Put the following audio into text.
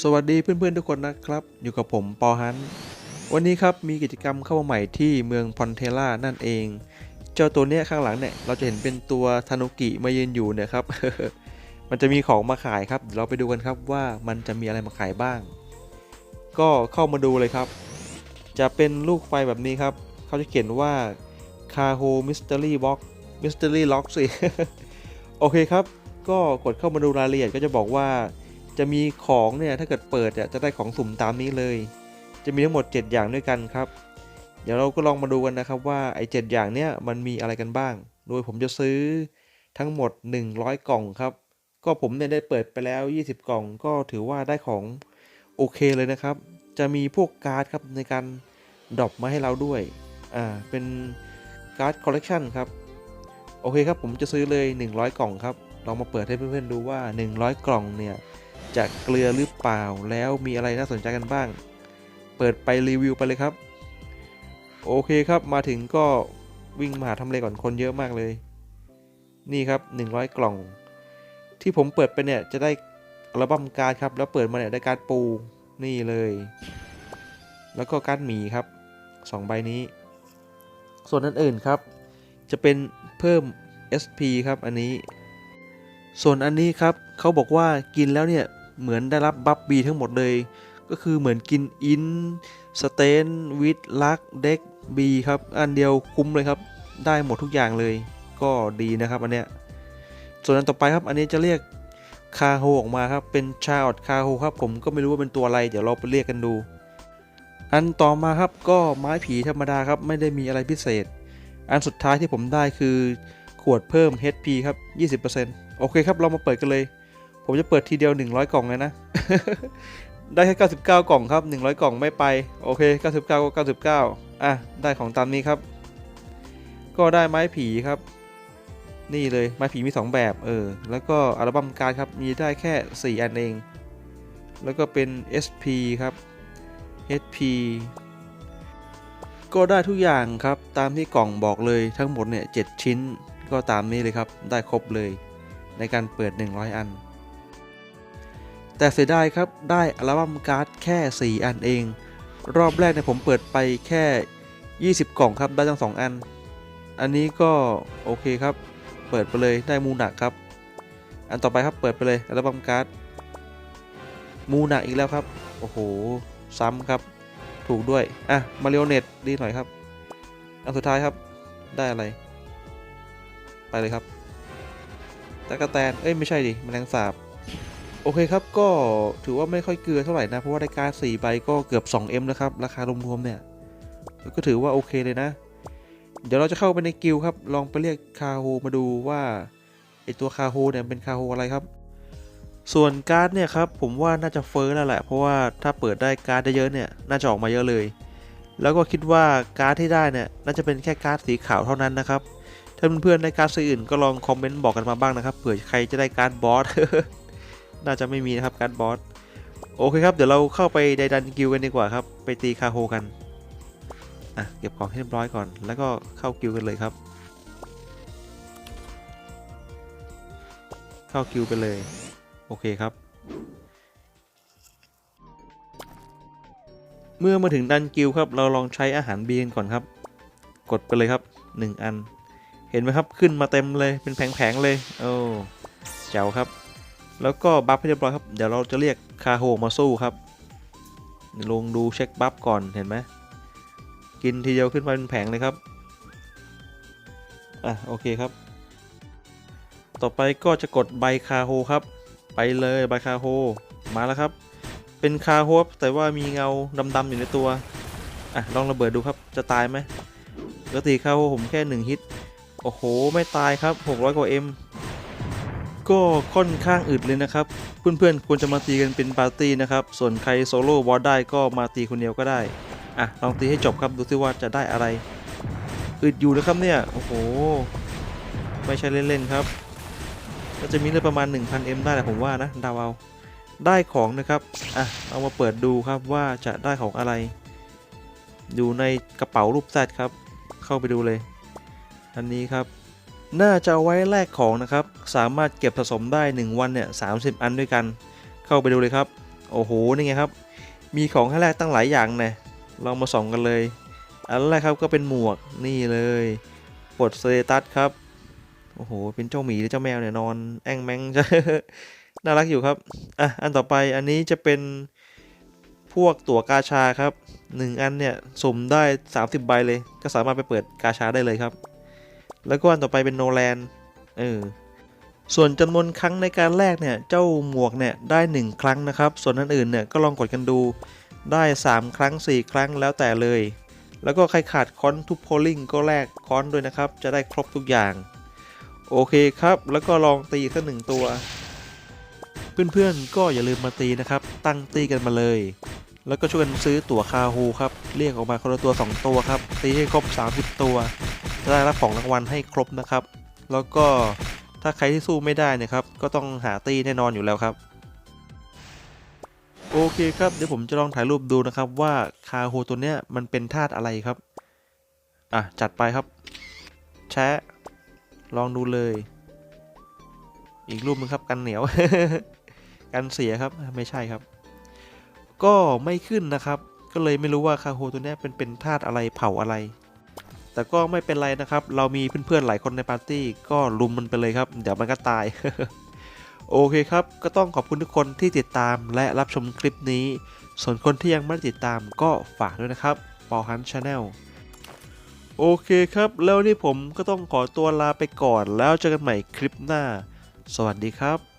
สวัสดีเพื่อนๆทุกคนนะครับ อยู่กับผมปอฮัน วันนี้ครับมีกิจกรรมเข้ามาใหม่ที่เมืองพอนเทล่านั่นเอง เจ้าตัวเนี้ยข้างหลังเนี่ยเราจะเห็นเป็นตัวทานุกิมายืนอยู่เนี่ยครับ มันจะมีของมาขายครับเดี๋ยวเราไปดูกันครับว่ามันจะมีอะไรมาขายบ้าง ก็เข้ามาดูเลยครับ จะเป็นลูกไฟแบบนี้ครับ เขาจะเขียนว่า c a h o Mystery Box Mystery Lock สิโอเคครับ ก็กดเข้ามาดูรายละเอียดก็จะบอกว่า จะมีของเนี่ยถ้าเกิดเปิดจะได้ของสุ่มตามนี้เลย จะมีทั้งหมด 7 อย่างด้วยกันครับ เดี๋ยวเราก็ลองมาดูกันนะครับว่าไอ้เอย่างเนี่ยมันมีอะไรกันบ้าง โดยผมจะซื้อทั้งหมด 100 กล่องครับ ก็ผมเนี่ยได้เปิดไปแล้ว 20 กล่องก็ถือว่าได้ของโอเคเลยนะครับ จะมีพวกการ์ดครับในการดรอปมาให้เราด้วย อ่า เป็นการ์ดคอลเลกชันครับ โอเคครับผมจะซื้อเลย 100 กล่องครับ ลองมาเปิดให้เพื่อนๆดูว่า 100 กล่องเนี่ย จะเกลือหรือเปล่าแล้วมีอะไรน่าสนใจกันบ้าง เปิดไปรีวิวไปเลยครับ โอเคครับมาถึงก็วิ่งมาหาทำเลก่อนคนเยอะมากเลย นี่ครับ 100 กล่อง ที่ผมเปิดไปเนี่ยจะได้อัลบั้มการ์ดครับ แล้วเปิดมาเนี่ยได้การ์ดปูนี่เลย แล้วก็การ์ดหมีครับ 2 ใบนี้ ส่วนนั้นอื่นครับ จะเป็นเพิ่ม SP ครับอันนี้ ส่วนอันนี้ครับ เขาบอกว่ากินแล้วเนี่ยเหมือนได้รับบัฟบีทั้งหมดเลย ก็คือเหมือนกินอินสเตนวิดลักเด็กบีครับ อันเดียวคุ้มเลยครับ ได้หมดทุกอย่างเลย ก็ดีนะครับอันเนี้ยส่วนอันต่อไปครับ อันนี้จะเรียกคาโฮออกมาครับเป็นชาออดคาโฮครับ ผมก็ไม่รู้ว่าเป็นตัวอะไร เดี๋ยวเราไปเรียกกันดู อันต่อมาครับก็ไม้ผีธรรมดาครับ ไม่ได้มีอะไรพิเศษ อันสุดท้ายที่ผมได้คือขวดเพิ่ม HP ครับ 20%โอเคครับ เรามาเปิดกันเลย ผมจะเปิดทีเดียว 100 กล่องเลยนะ ได้แค่99 กล่องครับ 100 กล่องไม่ไป โอเค 99ก็99 อะ ได้ของตามนี้ครับ ก็ได้ไม้ผีครับ นี่เลยไม้ผีมี 2 แบบ เออ แล้วก็อัลบั้มการ์ดครับ มีได้แค่ 4 อันเอง แล้วก็เป็น SP ครับ HP ก็ได้ทุกอย่างครับ ตามที่กล่องบอกเลยทั้งหมดเนี่ย 7 ชิ้น ก็ตามนี้เลยครับ ได้ครบเลย ในการเปิด 100 อัน แต่เสียดายครับได้อัลบั้มการ์ดแค่ 4 อันเอง รอบแรกเนี่ยผมเปิดไปแค่ 20 กล่องครับได้ทั้ง 2 อัน อันนี้ก็โอเคครับ เปิดไปเลยได้มูหนักครับ อันต่อไปครับเปิดไปเลยอัลบั้มการ์ดมูหนักอีกแล้วครับ โอ้โห ซ้ำครับ ถูกด้วย อะ มาเรียวเน็ตดีหน่อยครับ อันสุดท้ายครับ ได้อะไร ไปเลยครับตะกะแตน เอ้ย ไม่ใช่ดิแมลงสาบ โอเคครับก็ถือว่าไม่ค่อยเกลือเท่าไหร่นะ เพราะว่าได้การ์ด4ใบก็เกือบ 2M แล้วครับ ราคารวมๆเนี่ย ก็ถือว่าโอเคเลยนะ เดี๋ยวเราจะเข้าไปในกิลครับ ลองไปเรียกคาโฮมาดูว่าไอตัวคาโฮเนี่ยเป็นคาโฮอะไรครับ ส่วนการ์ดเนี่ยครับผมว่าน่าจะเฟ้อแล้วแหละ เพราะว่าถ้าเปิดได้การ์ดเยอะเนี่ยน่าจะออกมาเยอะเลย แล้วก็คิดว่าการ์ดที่ได้เนี่ยน่าจะเป็นแค่การ์ดสีขาวเท่านั้นนะครับถ้าเพื่อนๆได้การ์ดสีอื่นก็ลองคอมเมนต์บอกกันมาบ้างนะครับเผื่อใครจะได้การ์ดบอส น่าจะไม่มีนะครับการบอสโอเคครับเดี๋ยวเราเข้าไปในดันกิลกันดีกว่าครับ ไปตีคาโฮกันอะเก็บของให้เรียบร้อยก่อน แล้วก็เข้ากิลกันเลยครับ เข้ากิลไปเลยโอเคครับ เมื่อมาถึงดันกิลครับ เราลองใช้อาหารบีกันก่อนครับ กดไปเลยครับ 1 อัน เห็นไหมครับขึ้นมาเต็มเลยเป็นแผงๆเลยโอ้แจ๋วครับ แล้วก็บัฟให้เรียบร้อยครับ เดี๋ยวเราจะเรียกคาโฮมาสู้ครับลงดูเช็คบัฟก่อนเห็นไหมกินทีเดียวขึ้นมาเป็นแผงเลยครับ อะ โอเคครับ ต่อไปก็จะกดใบคาโฮครับ ไปเลยใบคาโฮมาแล้วครับ เป็นคาโฮบแต่ว่ามีเงาดำๆอยู่ในตัว อะ ลองระเบิดดูครับ จะตายไหมปกติคาโฮผมแค่ 1 ฮิต โอ้โห ไม่ตายครับ 600 กว่า M ก็ค่อนข้างอึดเลยนะครับ เพื่อนๆควรจะมาตีกันเป็นปาร์ตี้นะครับ ส่วนใครโซโล่บอสได้ก็มาตีคนเดียวก็ได้ อะลองตีให้จบครับดูซิว่าจะได้อะไร อึดอยู่นะครับเนี่ย โอ้โห ไม่ใช่เล่นๆครับก็จะมีเลือดประมาณ 1,000M ได้แหละผมว่านะดาวเอาได้ของนะครับ อะ เอามาเปิดดูครับว่าจะได้ของอะไร อยู่ในกระเป๋ารูปแซดครับ เข้าไปดูเลย อันนี้ครับ น่าจะไว้แลกของนะครับ สามารถเก็บสะสมได้ 1 วันเนี่ย30อันด้วยกัน เข้าไปดูเลยครับ โอ้โห นี่ไงครับ มีของให้แลกตั้งหลายอย่างนะลองมาส่องกันเลย อันแรกครับก็เป็นหมวกนี่เลยปลดสเตตัสครับ โอ้โห เป็นเจ้าหมีหรือเจ้าแมวเนี่ยนอนแองแมงน่ารักอยู่ครับ อะ อันต่อไปอันนี้จะเป็นพวกตั๋วกาชาครับหนึ่งอันเนี่ยสุ่มได้ 30 ใบเลย ก็สามารถไปเปิดกาชาได้เลยครับ แล้วก็อันต่อไปเป็นโนแลนเออส่วนจำนวนครั้งในการแลกเนี่ยเจ้าหมวกเนี่ยได้ 1 ครั้งนะครับ ส่วนอันอื่นเนี่ยก็ลองกดกันดูได้ 3 ครั้ง 4 ครั้งแล้วแต่เลย แล้วก็ใครขาดค้อนทุบโพลิงก็แลกค้อนด้วยนะครับ จะได้ครบทุกอย่าง โอเคครับ แล้วก็ลองตีสักหนึ่งตัว เพื่อนๆก็อย่าลืมมาตีนะครับ ตั้งตีกันมาเลย แล้วก็ช่วยกันซื้อตั๋วคาฮูครับ เรียกออกมาคนละตัว 2 ตัวครับ ตีให้ครบ 30 ตัว จะได้รับของรางวัลให้ครบนะครับ แล้วก็ถ้าใครที่สู้ไม่ได้เนะครับ ก็ต้องหาตีแน่นอนอยู่แล้วครับ โอเคครับเดี๋ยวผมจะลองถ่ายรูปดูนะครับว่าคาโฮตัวเนี้ยมันเป็นธาตุอะไรครับ อะ จัดไปครับ แชะ ลองดูเลย อีกรูปนึงครับกันเหนียว กันเสียครับไม่ใช่ครับ ก็ไม่ขึ้นนะครับ ก็เลยไม่รู้ว่าคาโฮตัวเนี้ยเป็นเป็นธาตุอะไรเผาอะไร แต่ก็ไม่เป็นไรนะครับ เรามีเพื่อนๆหลายคนในปาร์ตี้ก็ลุมมันไปเลยครับ เดี๋ยวมันก็ตาย โอเคครับ ก็ต้องขอบคุณทุกคนที่ติดตามและรับชมคลิปนี้ ส่วนคนที่ยังไม่ติดตามก็ฝากด้วยนะครับปอฮันชาแนลโอเคครับ แล้วนี่ผมก็ต้องขอตัวลาไปก่อนแล้วเจอกันใหม่คลิปหน้า สวัสดีครับ